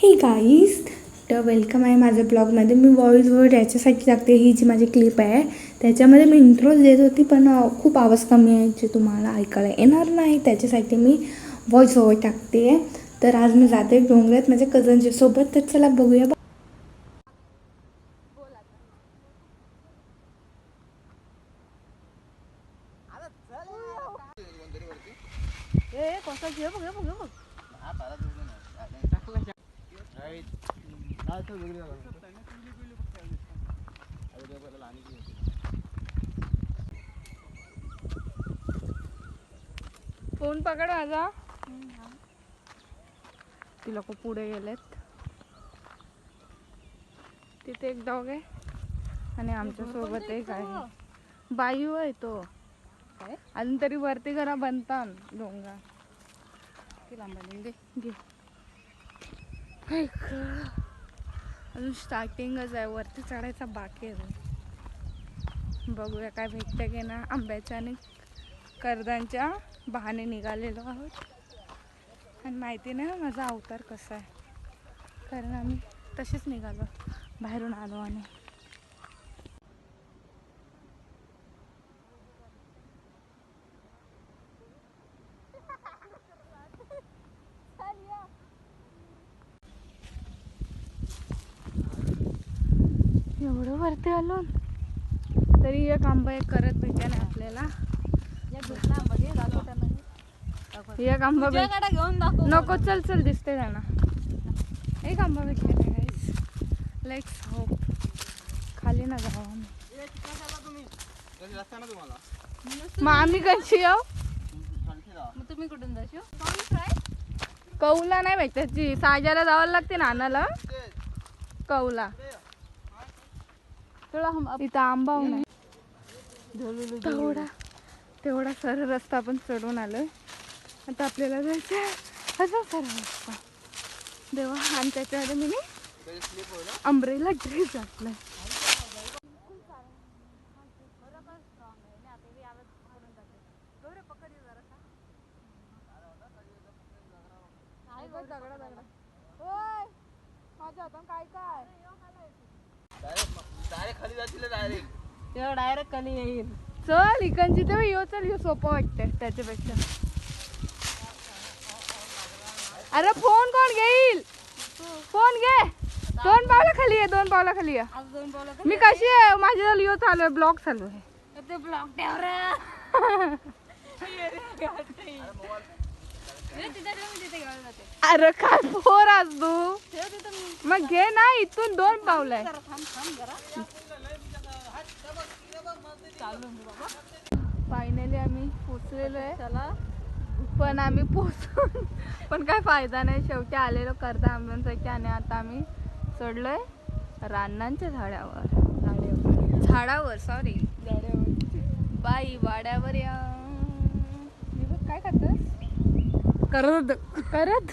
हे गाईज तर वेलकम आहे माझ्या ब्लॉगमध्ये मी व्हॉईस ओव्हर याच्यासाठी टाकते ही जी माझी क्लिप आहे त्याच्यामध्ये मी इंट्रोज देत होती पण खूप आवाज कमी आहे जे तुम्हाला ऐकायला येणार नाही त्याच्यासाठी मी व्हॉईस ओवर टाकते. तर आज मी जाते डोंगरात माझ्या कझनच्या सोबत. तर चला बघूया. फोन पकड माझा? ती लोक पुढे गेलेत. तिथे एक डॉग आहे आणि आमच्यासोबत एक आहे. बायू आहे तो. अजून तरी वरती घरा बनतान डोंगा घे. ऐक. अजून स्टार्टिंगच आहे. वरती चढायचा बाकी आहे बघूया काय भेटतं की ना आंब्याच्या आणि कर्दांच्या बहाने निघालेलो आहोत. आणि माहिती नाही माझा अवतार कसा आहे. कारण आम्ही तसेच निघालो. बाहेरून आलो आणि. एवढं वरती आलो. तरी एक आंबा एक करत भेटला नाही. आपल्याला एक आंबा भेट घेऊन नको चल चल दिसते त्यांना. एक आंबा भेटले लेट्स होप खाली ना जाऊ आम्ही. मग आम्ही कशी येऊ तुम्ही कुठून जाशो कौला नाही भेटायची साजाला जावं लागते नानाला कौला. इथं आंबा तेवढा तेवढा सरळ रस्ता आपण चढून आलोय आता आपल्याला जायचं अजून सरळ रस्ता देवा आणि त्याच्यामध्ये मी अम्ब्रेला ड्रेस घातलाय तेव्हा डायरेक्ट कली येईल. चल इकडची तर यो चल यो सोपं वाटतंय त्याच्यापेक्षा. अरे फोन कोण घेईल? फोन घे. दोन पावला खाली आहे दोन पावला खाली आहे आज दोन पावलं मी कशी आहे? माझ्या यो चालू आहे ब्लॉक चालू आहे. ते ठेव अरे काय फोर आज तू? मग घे ना इथून दोन पावलं आहे. फायनली आम्ही पोचलेलो आहे. चला. पण आम्ही पोचून पण काय फायदा नाही शेवटी आलेलो करता आंब्यांसाठी आणि आता आम्ही चढलोय रानांच्या झाडावर. झाडावर सॉरी बाई वाड्यावर या. मी बघ काय करतोस करत करत?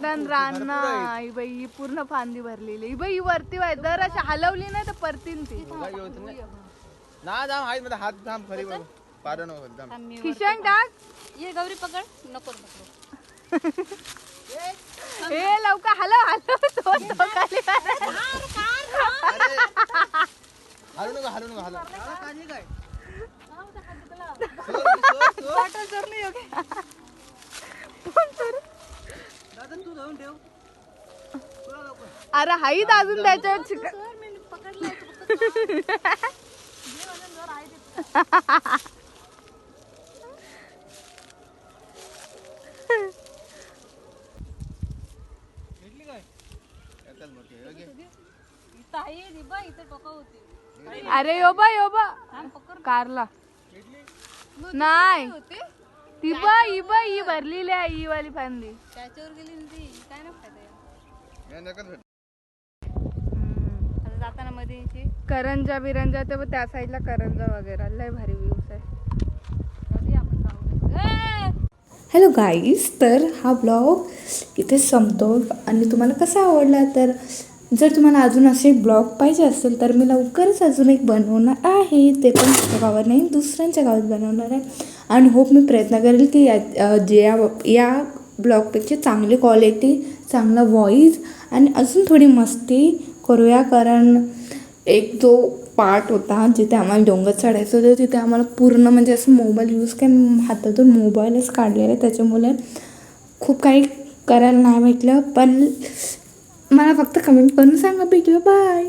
रान आई बाई ही पूर्ण फांदी भरलेली ही बाई ही वरती वाय जर अशी हलवली नाही तर परतीन ती. ना जाम हात मध्ये हात थांब खरी बघ पार नको थांब थांब, मी वर- खिशान टाक. ये गौरी पकड नको पकड. हे लवकर हलव हलव तो तो खाली हलू नको हलू नको हलू अरे हाईत अजून त्याच्यावर चिक- येतात मोठी, ओके. इथं आहे रिबा इथं टोका होती अरे यो बा यो बा. कारला. नाही. ती बा ही बा ही भरलेली आहे ही वाली फांदी. त्याच्यावर गेली ना ती. काय ना फायदा जाताना मध्ये. करंजा बिरंजा ते त्या साईडला करंजा वगैरे. लय भारी व्ह्यूज आहे! हॅलो गाईज तर हा ब्लॉग इथेच संपतो. आणि तुम्हाला कसा आवडला तर जर तुम्हाला अजून असे ब्लॉग पाहिजे असेल तर मी लवकरच अजून एक बनवणार आहे. ते पण गावात नाही दुसऱ्यांच्या गावात बनवणार आहे. आणि होप मी प्रयत्न करेल की या जे या या ब्लॉगपेक्षा चांगली क्वालिटी चांगला व्हॉईस आणि अजून थोडी मस्ती करूया. कारण एक जो पार्ट होता जिथे आम्हाला डोंगर चढायचं होतं तिथे आम्हाला पूर्ण म्हणजे असं मोबाईल यूज काय हातातून मोबाईलच काढलेला. आहे त्याच्यामुळे खूप काही करायला नाही भेटलं. पण मला फक्त कमेंट करून सांगा. भेटलं बाय